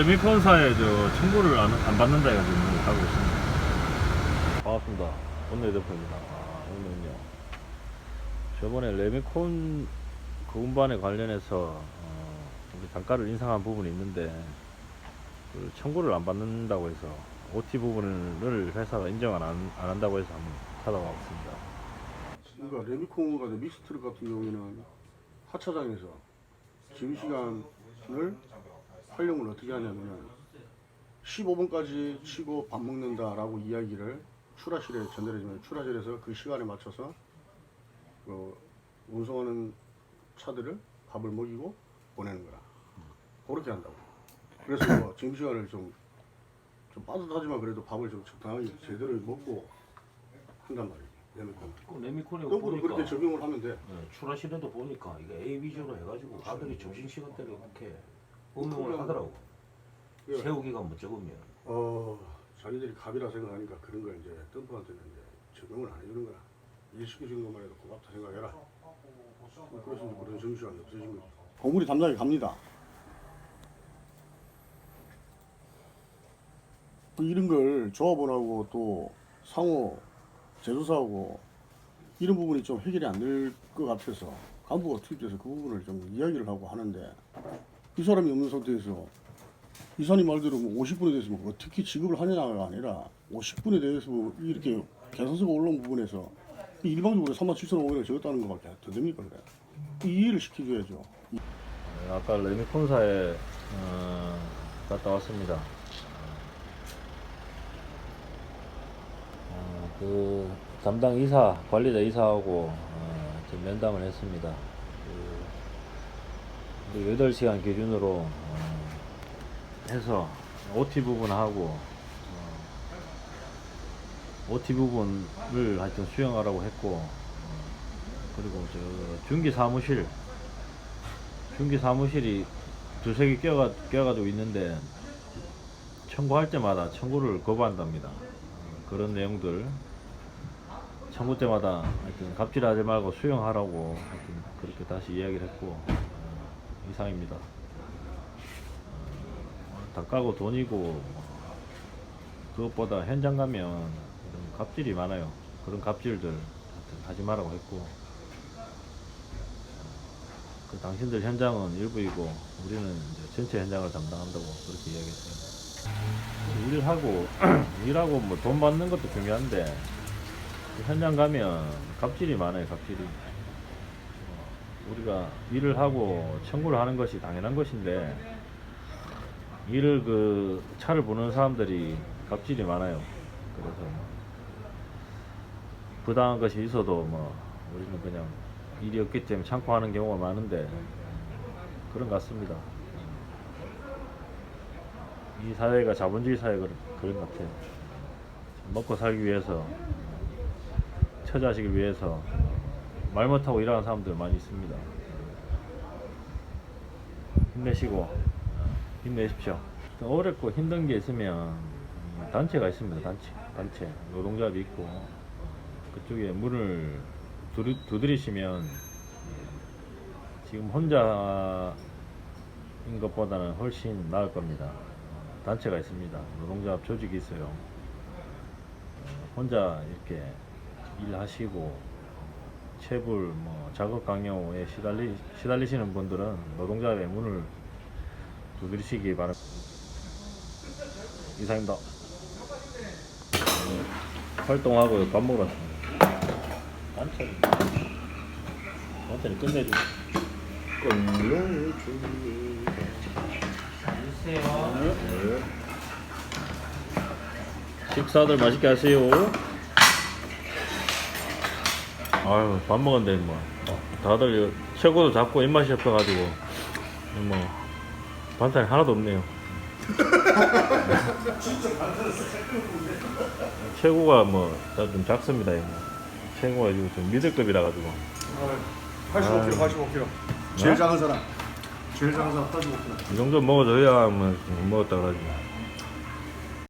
레미콘사에 저 청구를 안, 안 받는다 해가지고 가고 있습니다. 반갑습니다. 오늘 대표입니다. 아, 오늘은요. 저번에 레미콘 그 운반에 관련해서 어, 우리 단가를 인상한 부분이 있는데 그 청구를 안 받는다고 해서 OT 부분을 회사가 인정을 안, 안 한다고 해서 한번 찾아와 봤습니다. 그러니까 레미콘과 믹스트럭 같은 경우에는 하차장에서 지금 시간을 활용을 어떻게 하냐면은 15분까지 치고 밥 먹는다라고 이야기를 출하실에 전달해주면 출하실에서 그 시간에 맞춰서 그 운송하는 차들을 밥을 먹이고 보내는 거라. 그렇게 한다고. 그래서 뭐 지금 시간을 좀, 좀 빠듯하지만 그래도 밥을 좀 적당하게 제대로 먹고 한단 말이에요 레미콘 그 레미콘에 거꾸로 보니까 그렇게 적용을 하면 돼. 예, 출하실에도 보니까 이게 A 위주로 해가지고 아들이 점심 시간대로 이렇게 응용을 하더라고 예. 세우기가 뭐 적으면 어, 자기들이 갑이라 생각하니까 그런 거 이제 덤프한테는 이제 적용을 안 해주는 거야. 일 시켜준 것만 해도 고맙다 생각해라. 뭐 그래서 이제 그런 정시간이 없어진 거지. 건물이 담당이 갑니다. 또 이런 걸 조합원하고 또 상호 제조사하고 이런 부분이 좀 해결이 안 될 것 같아서 간부가 투입돼서 그 부분을 좀 이야기를 하고 하는데 이 사람이 없는 상태에서 이사님 말대로 뭐 50분에 대해서 뭐 어떻게 지급을 하느냐가 아니라 50분에 대해서 뭐 이렇게 계산서가 올라온 부분에서 일방적으로 3만 7천 500원을 적었다는 것밖에 더 됩니까 그래? 이해를 시켜줘야죠. 네, 아까 레미콘사에 어, 갔다 왔습니다. 그 담당 이사, 관리자 이사하고 어, 좀 면담을 했습니다. 그, 8시간 기준으로 어, 해서 OT 부분하고 어, OT 부분을 하여튼 수행하라고 했고 어, 그리고 저 중기 사무실 중기 사무실이 두세 개 껴가, 껴가지고 있는데 청구할 때마다 청구를 거부한답니다. 어, 그런 내용들 청구 때마다 하여튼 갑질하지 말고 수용하라고 하여튼 그렇게 다시 이야기를 했고 어, 이상입니다. 어, 다 까고 돈이고 그것보다 현장 가면 이런 갑질이 많아요. 그런 갑질들 하지 말라고 했고 그 당신들 현장은 일부이고 우리는 전체 현장을 담당한다고 그렇게 이야기했습니다. 일하고 일하고 뭐 돈 받는 것도 중요한데 그 현장 가면 갑질이 많아요. 갑질이 어, 우리가 일을 하고 청구를 하는 것이 당연한 것인데 일을 그 차를 보는 사람들이 갑질이 많아요. 그래서 부당한 것이 있어도 뭐 우리는 그냥 일이 없기 때문에 참고 하는 경우가 많은데 그런 것 같습니다. 이 사회가 자본주의 사회 그런, 그런 것 같아요. 먹고 살기 위해서 처자식을 위해서 말 못하고 일하는 사람들 많이 있습니다. 힘내시고 힘내십시오. 어렵고 힘든 게 있으면 단체가 있습니다. 단체, 단체 노동조합이 있고 그쪽에 문을 두드, 두드리시면 지금 혼자인 것보다는 훨씬 나을 겁니다. 단체가 있습니다. 노동조합 조직이 있어요. 어, 혼자 이렇게 일하시고 체불, 뭐 작업 강요에 시달리, 시달리시는 분들은 노동조합의 문을 두드리시기 바랍니다. 이상입니다. 오늘 활동하고 밥 먹으러 왔습니다. 단체는 단체는 끝내주. 식사들 맛있게 하세요. 아유 밥 먹었는데 뭐 다들 이거 최고도 잡고 입맛이 없어가지고 뭐 반찬이 하나도 없네요. 최고가 뭐좀 작습니다. 이거. 최고가 지금 좀 미들급이라 가지고 85kg, 85kg. 제일 작은 사람. 제일 작은 사람 85kg. 이 정도 먹어줘야 뭐 먹었다 그러지.